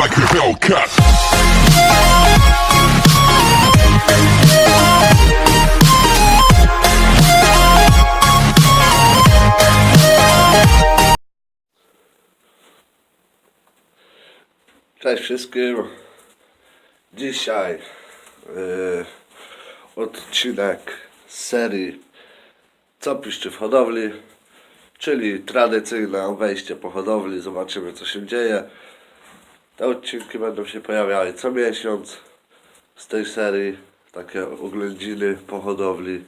like a Hellcat. Cześć wszystkim. Dzisiaj yy, odcinek serii Co piszczy w hodowli, czyli tradycyjne wejście po hodowli. Zobaczymy co się dzieje. Te odcinki będą się pojawiały co miesiąc z tej serii. Takie oględziny po hodowli.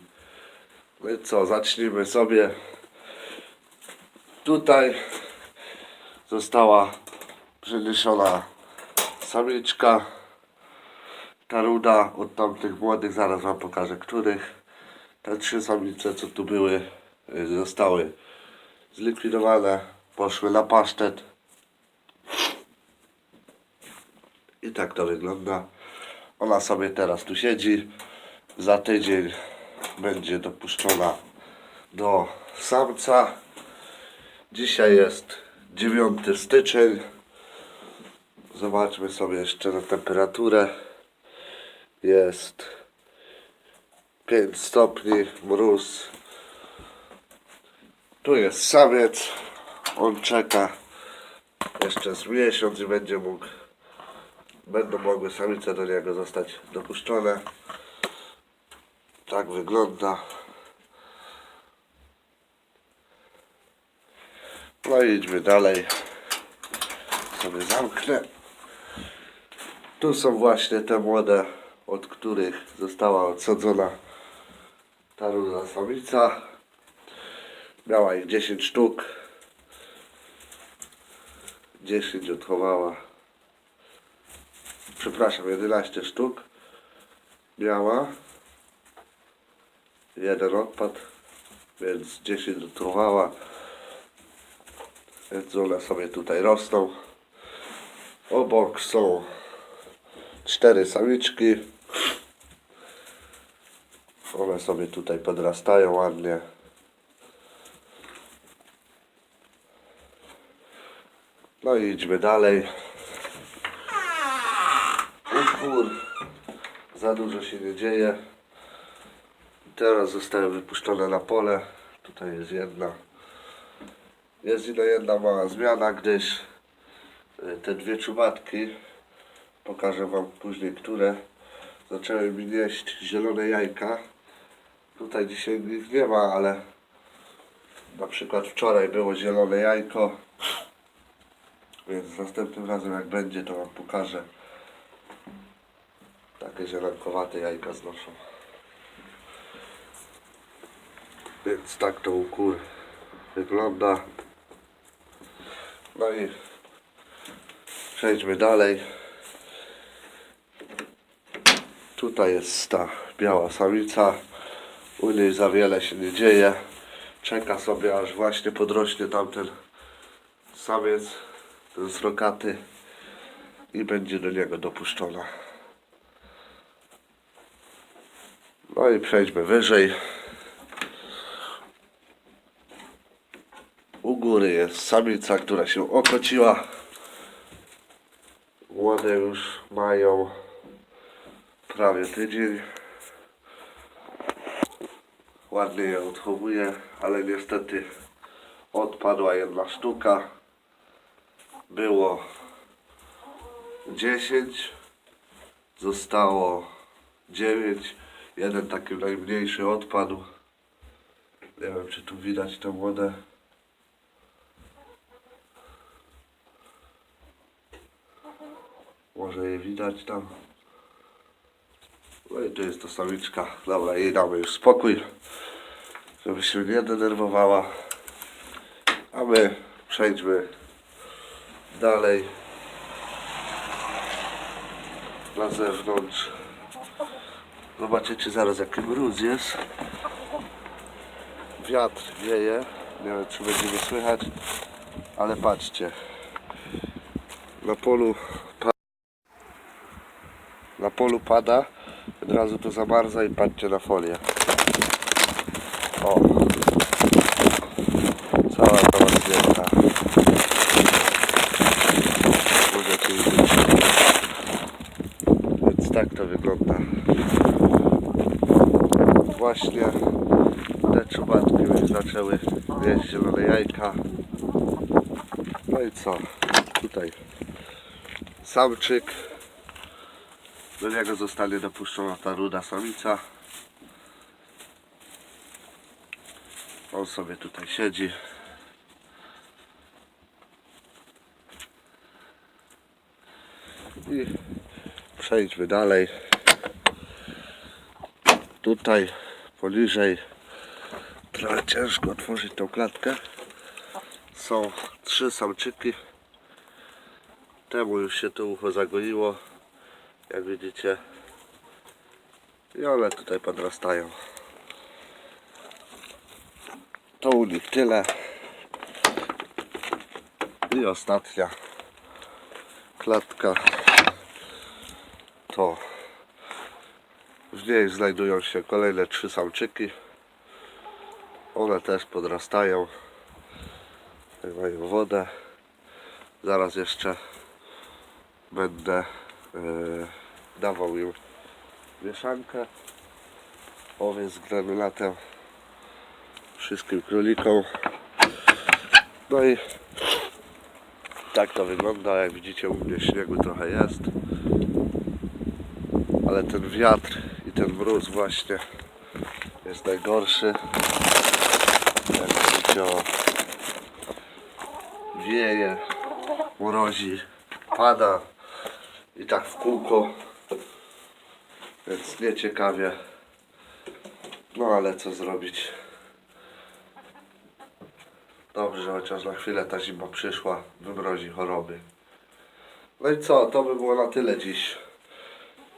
No i co, zacznijmy sobie. Tutaj została przeniesiona samiczka. Ta ruda od tamtych młodych, zaraz wam pokażę których. Te trzy samice, co tu były, zostały zlikwidowane, poszły na pasztet. I tak to wygląda. Ona sobie teraz tu siedzi. Za tydzień będzie dopuszczona do samca. Dzisiaj jest 9 styczeń. Zobaczmy sobie jeszcze na temperaturę. Jest 5 stopni, mróz. Tu jest samiec. On czeka jeszcze z miesiąc i będzie mógł, będą mogły samice do niego zostać dopuszczone. Tak wygląda. No i idźmy dalej. Sobie zamknę. Tu są właśnie te młode, od których została odsadzona ta ruda samica. Miała ich 10 sztuk. 10 odchowała. Przepraszam, 11 sztuk miała. Jeden odpadł, więc 10 odchowała. Więc one sobie tutaj rosną. Obok są cztery samiczki. One sobie tutaj podrastają ładnie. No i idźmy dalej. O kur, za dużo się nie dzieje. Teraz zostały wypuszczone na pole. Tutaj jest jedna. Jest i jedna mała zmiana, gdyż y, te dwie czubatki, pokażę Wam później, które zaczęły mi nieść zielone jajka. Tutaj dzisiaj ich nie ma, ale na przykład wczoraj było zielone jajko. Więc następnym razem jak będzie, to Wam pokażę. Takie zielenkowate jajka znoszą. Więc tak to u kur wygląda. No i przejdźmy dalej. Tutaj jest ta biała samica. U niej za wiele się nie dzieje. Czeka sobie aż właśnie podrośnie tamten samiec, ten srokaty i będzie do niego dopuszczona. No i przejdźmy wyżej. U góry jest samica, która się okociła. Młode już mają prawie tydzień. Ładnie je odchowuje, ale niestety odpadła jedna sztuka. Było 10, zostało 9. Jeden taki najmniejszy odpadł. Nie wiem, czy tu widać te młode. Może je widać tam. No i tu jest to samiczka. Dobra, jej damy już spokój, żeby się nie denerwowała. A my przejdźmy dalej na zewnątrz. Zobaczycie zaraz jaki mróz jest. Wiatr wieje. Nie wiem czy będziemy słychać. Ale patrzcie. Na polu na polu pada, od razu to zamarza i patrzcie na folię. O! Cała ta rozdzielka. Możecie widzieć. tak to wygląda. Właśnie te czubatki już zaczęły jeść zielone jajka. No i co? Tutaj samczyk. Do niego zostanie dopuszczona ta ruda samica. On sobie tutaj siedzi. I przejdźmy dalej. Tutaj poniżej trochę ciężko otworzyć tą klatkę. Są trzy samczyki. Temu już się to ucho zagoiło. Jak widzicie. I one tutaj podrastają. To u nich tyle. I ostatnia klatka to w niej znajdują się kolejne trzy samczyki. One też podrastają. Mają wodę. Zaraz jeszcze będę e, dawał im mieszankę. Owiec z granulatem wszystkim królikom. No i tak to wygląda. Jak widzicie u mnie śniegu trochę jest. Ale ten wiatr i ten mróz właśnie jest najgorszy. Jak widzicie o, wieje, mrozi, pada i tak w kółko. Więc nieciekawie. No ale co zrobić? Dobrze, chociaż na chwilę ta zima przyszła, wymrozi choroby. No i co, to by było na tyle dziś.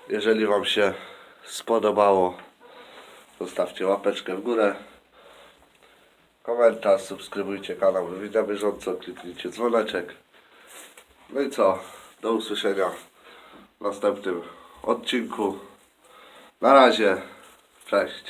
Jeżeli Wam się spodobało, zostawcie łapeczkę w górę, komentarz, subskrybujcie kanał, na bieżąco, kliknijcie dzwoneczek. No i co, do usłyszenia w następnym odcinku. Na razie, cześć.